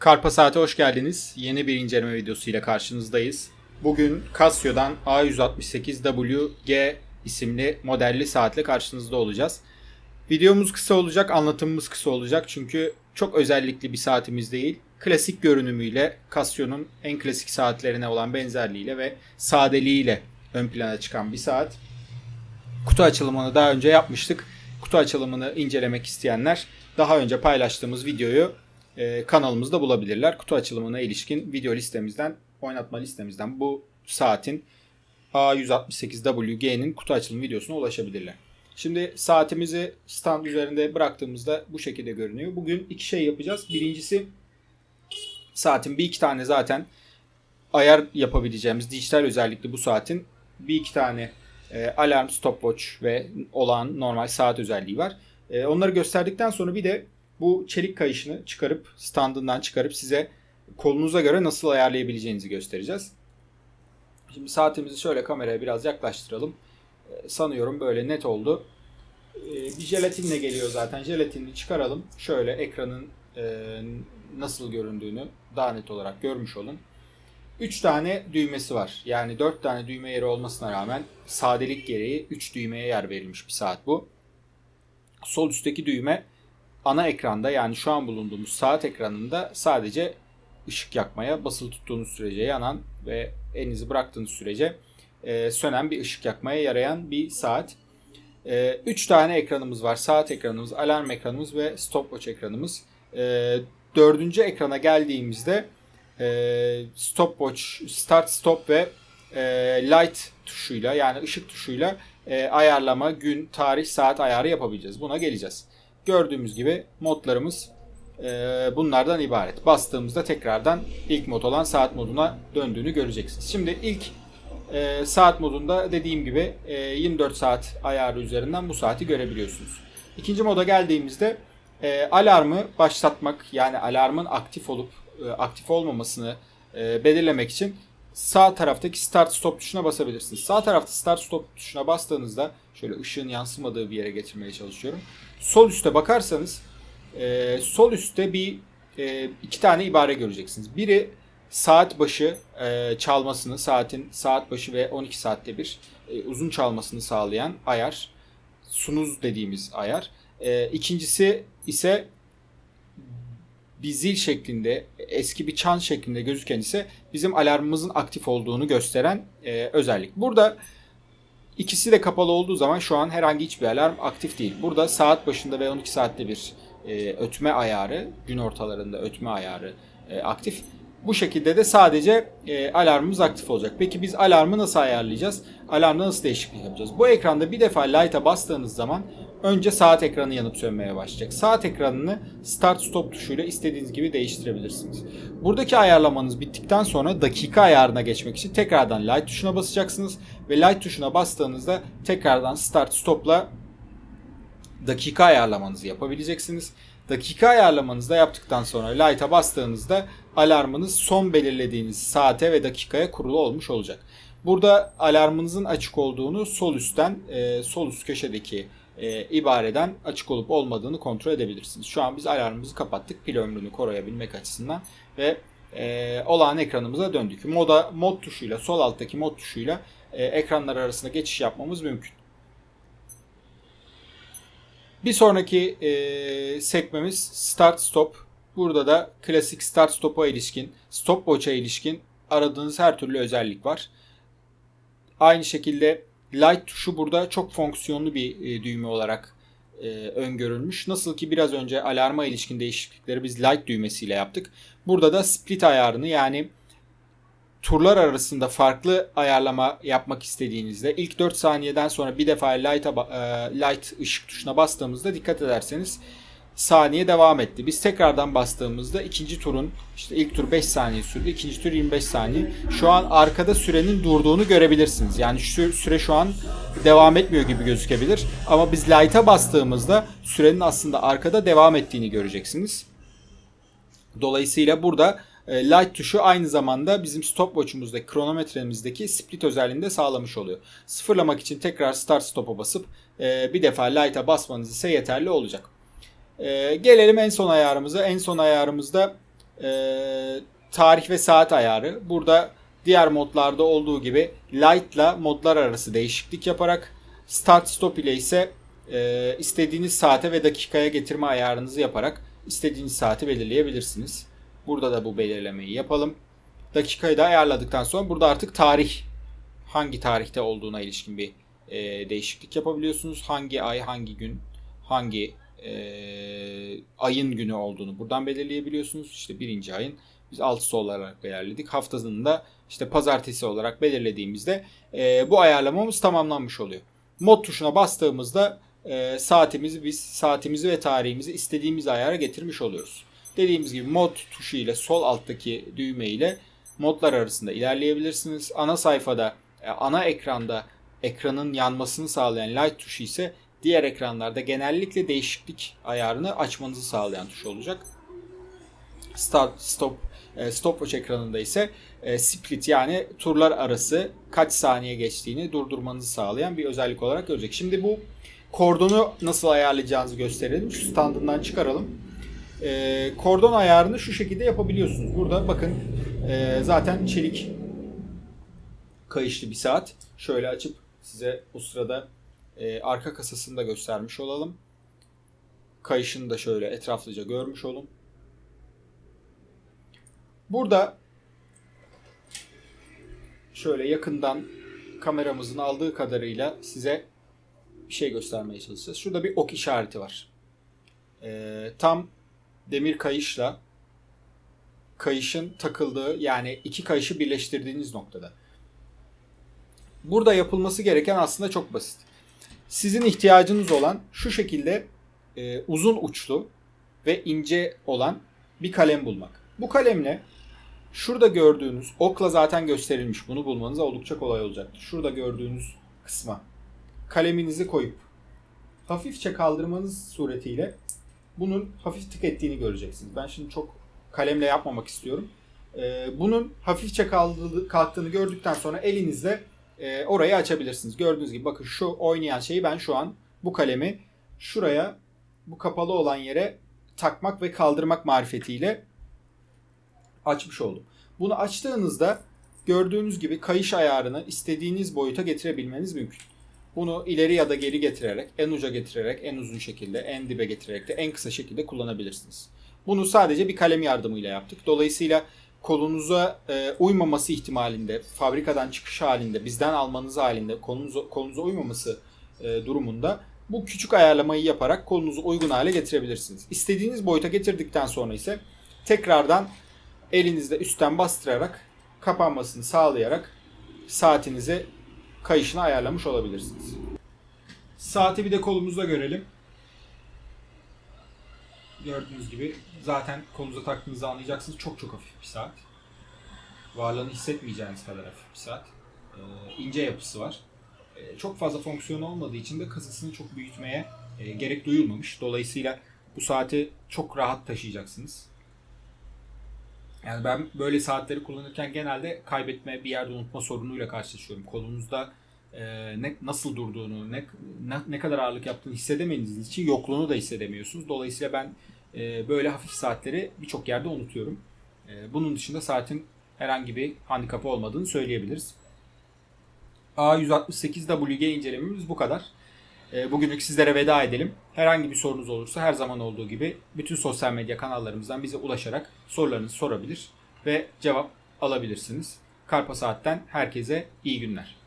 Karpa Saat'e hoş geldiniz. Yeni bir inceleme videosuyla karşınızdayız. Bugün Casio'dan A168WG isimli modelli saatle karşınızda olacağız. Videomuz kısa olacak, anlatımımız kısa olacak çünkü çok özellikli bir saatimiz değil. Klasik görünümüyle, Casio'nun en klasik saatlerine olan benzerliğiyle ve sadeliğiyle ön plana çıkan bir saat. Kutu açılımını daha önce yapmıştık. Kutu açılımını incelemek isteyenler daha önce paylaştığımız videoyu e, kanalımızda bulabilirler. Kutu açılımına ilişkin video listemizden, oynatma listemizden bu saatin A168WG'nin kutu açılım videosuna ulaşabilirler. Şimdi saatimizi stand üzerinde bıraktığımızda bu şekilde görünüyor. Bugün iki şey yapacağız. Birincisi saatin bir iki tane zaten ayar yapabileceğimiz dijital özellikli bu saatin bir iki tane e, alarm, stopwatch ve olan normal saat özelliği var. E, onları gösterdikten sonra bir de bu çelik kayışını çıkarıp standından çıkarıp size kolunuza göre nasıl ayarlayabileceğinizi göstereceğiz. Şimdi saatimizi şöyle kameraya biraz yaklaştıralım. E, sanıyorum böyle net oldu. E, bir jelatinle geliyor zaten. Jelatinini çıkaralım. Şöyle ekranın e, nasıl göründüğünü daha net olarak görmüş olun. 3 tane düğmesi var. Yani 4 tane düğme yeri olmasına rağmen sadelik gereği 3 düğmeye yer verilmiş bir saat bu. Sol üstteki düğme ana ekranda yani şu an bulunduğumuz saat ekranında sadece ışık yakmaya basılı tuttuğunuz sürece yanan ve elinizi bıraktığınız sürece e, sönen bir ışık yakmaya yarayan bir saat. 3 e, tane ekranımız var. Saat ekranımız, alarm ekranımız ve stopwatch ekranımız. E, dördüncü ekrana geldiğimizde e, stopwatch, start stop ve e, light tuşuyla yani ışık tuşuyla e, ayarlama, gün, tarih, saat ayarı yapabileceğiz. Buna geleceğiz. Gördüğümüz gibi modlarımız e, bunlardan ibaret. Bastığımızda tekrardan ilk mod olan saat moduna döndüğünü göreceksiniz. Şimdi ilk e, saat modunda dediğim gibi e, 24 saat ayarı üzerinden bu saati görebiliyorsunuz. İkinci moda geldiğimizde e, alarmı başlatmak yani alarmın aktif olup e, aktif olmamasını e, belirlemek için sağ taraftaki start stop tuşuna basabilirsiniz. Sağ tarafta start stop tuşuna bastığınızda şöyle ışığın yansımadığı bir yere getirmeye çalışıyorum. Sol üste bakarsanız e, sol üstte bir e, iki tane ibare göreceksiniz. Biri saat başı e, çalmasını, saatin saat başı ve 12 saatte bir e, uzun çalmasını sağlayan ayar. Sunuz dediğimiz ayar. E, ikincisi ise bir zil şeklinde, eski bir çan şeklinde gözüken ise bizim alarmımızın aktif olduğunu gösteren e, özellik. Burada ikisi de kapalı olduğu zaman şu an herhangi hiçbir alarm aktif değil. Burada saat başında ve 12 saatte bir e, ötme ayarı, gün ortalarında ötme ayarı e, aktif. Bu şekilde de sadece e, alarmımız aktif olacak. Peki biz alarmı nasıl ayarlayacağız? Alarmda nasıl değişiklik yapacağız? Bu ekranda bir defa light'a bastığınız zaman önce saat ekranı yanıp sönmeye başlayacak. Saat ekranını start stop tuşuyla istediğiniz gibi değiştirebilirsiniz. Buradaki ayarlamanız bittikten sonra dakika ayarına geçmek için tekrardan light tuşuna basacaksınız ve light tuşuna bastığınızda tekrardan start stopla dakika ayarlamanızı yapabileceksiniz. Dakika ayarlamanızı da yaptıktan sonra light'a bastığınızda alarmınız son belirlediğiniz saate ve dakikaya kurulu olmuş olacak. Burada alarmınızın açık olduğunu sol üstten e, sol üst köşedeki e, ibareden açık olup olmadığını kontrol edebilirsiniz. Şu an biz alarmımızı kapattık pil ömrünü koruyabilmek açısından ve e, olağan ekranımıza döndük. Moda mod tuşuyla sol alttaki mod tuşuyla e, ekranlar arasında geçiş yapmamız mümkün. Bir sonraki e, sekmemiz Start Stop. Burada da klasik Start Stop'a ilişkin, Stopwatch'a ilişkin aradığınız her türlü özellik var. Aynı şekilde Light tuşu burada çok fonksiyonlu bir e, düğme olarak e, öngörülmüş. Nasıl ki biraz önce alarma ilişkin değişiklikleri biz Light düğmesiyle yaptık. Burada da split ayarını yani turlar arasında farklı ayarlama yapmak istediğinizde ilk 4 saniyeden sonra bir defa light, e, light ışık tuşuna bastığımızda dikkat ederseniz saniye devam etti. Biz tekrardan bastığımızda ikinci turun işte ilk tur 5 saniye sürdü. ikinci tur 25 saniye. Şu an arkada sürenin durduğunu görebilirsiniz. Yani şu süre şu an devam etmiyor gibi gözükebilir. Ama biz light'a bastığımızda sürenin aslında arkada devam ettiğini göreceksiniz. Dolayısıyla burada e, light tuşu aynı zamanda bizim stopwatch'umuzdaki kronometremizdeki split özelliğini de sağlamış oluyor. Sıfırlamak için tekrar start stop'a basıp e, bir defa light'a basmanız ise yeterli olacak. E, gelelim en son ayarımıza. En son ayarımızda Ee, tarih ve saat ayarı. Burada diğer modlarda olduğu gibi light'la modlar arası değişiklik yaparak start stop ile ise e, istediğiniz saate ve dakikaya getirme ayarınızı yaparak istediğiniz saati belirleyebilirsiniz. Burada da bu belirlemeyi yapalım. Dakikayı da ayarladıktan sonra burada artık tarih hangi tarihte olduğuna ilişkin bir e, değişiklik yapabiliyorsunuz. Hangi ay, hangi gün, hangi e, ayın günü olduğunu buradan belirleyebiliyorsunuz. İşte birinci ayın biz 6'sı olarak belirledik. Haftasını da işte pazartesi olarak belirlediğimizde e, bu ayarlamamız tamamlanmış oluyor. Mod tuşuna bastığımızda e, saatimizi biz saatimizi ve tarihimizi istediğimiz ayara getirmiş oluyoruz. Dediğimiz gibi mod tuşu ile sol alttaki düğme ile modlar arasında ilerleyebilirsiniz. Ana sayfada, e, ana ekranda ekranın yanmasını sağlayan light tuşu ise diğer ekranlarda genellikle değişiklik ayarını açmanızı sağlayan tuş olacak. Start, stop, e, stopwatch ekranında ise e, split yani turlar arası kaç saniye geçtiğini durdurmanızı sağlayan bir özellik olarak görecek. Şimdi bu kordonu nasıl ayarlayacağınızı gösterelim. Şu standından çıkaralım. E, kordon ayarını şu şekilde yapabiliyorsunuz. Burada bakın e, zaten çelik kayışlı bir saat. Şöyle açıp size o sırada e, arka kasasını da göstermiş olalım. Kayışını da şöyle etraflıca görmüş olun. Burada şöyle yakından kameramızın aldığı kadarıyla size bir şey göstermeye çalışacağız. Şurada bir ok işareti var. Ee, tam demir kayışla kayışın takıldığı yani iki kayışı birleştirdiğiniz noktada. Burada yapılması gereken aslında çok basit. Sizin ihtiyacınız olan şu şekilde e, uzun uçlu ve ince olan bir kalem bulmak. Bu kalemle şurada gördüğünüz okla zaten gösterilmiş. Bunu bulmanız oldukça kolay olacaktır. Şurada gördüğünüz kısma kaleminizi koyup hafifçe kaldırmanız suretiyle bunun hafif tık ettiğini göreceksiniz. Ben şimdi çok kalemle yapmamak istiyorum. Ee, bunun hafifçe kalktığını gördükten sonra elinizle e, orayı açabilirsiniz. Gördüğünüz gibi bakın şu oynayan şeyi ben şu an bu kalemi şuraya bu kapalı olan yere takmak ve kaldırmak marifetiyle açmış oldum. Bunu açtığınızda gördüğünüz gibi kayış ayarını istediğiniz boyuta getirebilmeniz mümkün. Bunu ileri ya da geri getirerek, en uca getirerek, en uzun şekilde, en dibe getirerek de en kısa şekilde kullanabilirsiniz. Bunu sadece bir kalem yardımıyla yaptık. Dolayısıyla kolunuza e, uymaması ihtimalinde, fabrikadan çıkış halinde, bizden almanız halinde kolunuza, kolunuza uymaması e, durumunda bu küçük ayarlamayı yaparak kolunuzu uygun hale getirebilirsiniz. İstediğiniz boyuta getirdikten sonra ise tekrardan elinizle üstten bastırarak kapanmasını sağlayarak saatinizi kayışını ayarlamış olabilirsiniz. Saati bir de kolumuzda görelim. Gördüğünüz gibi zaten kolunuza taktığınızda anlayacaksınız. Çok çok hafif bir saat. Varlığını hissetmeyeceğiniz kadar hafif bir saat. Ee, ince yapısı var. Ee, çok fazla fonksiyon olmadığı için de kasasını çok büyütmeye e, gerek duyulmamış. Dolayısıyla bu saati çok rahat taşıyacaksınız. Yani ben böyle saatleri kullanırken genelde kaybetme, bir yerde unutma sorunuyla karşılaşıyorum. Kolunuzda e, ne nasıl durduğunu, ne, ne ne kadar ağırlık yaptığını hissedemediğiniz için yokluğunu da hissedemiyorsunuz. Dolayısıyla ben e, böyle hafif saatleri birçok yerde unutuyorum. E, bunun dışında saatin herhangi bir handikapı olmadığını söyleyebiliriz. A168WG incelememiz bu kadar. E, bugünlük sizlere veda edelim. Herhangi bir sorunuz olursa her zaman olduğu gibi bütün sosyal medya kanallarımızdan bize ulaşarak sorularınızı sorabilir ve cevap alabilirsiniz. Karpa Saat'ten herkese iyi günler.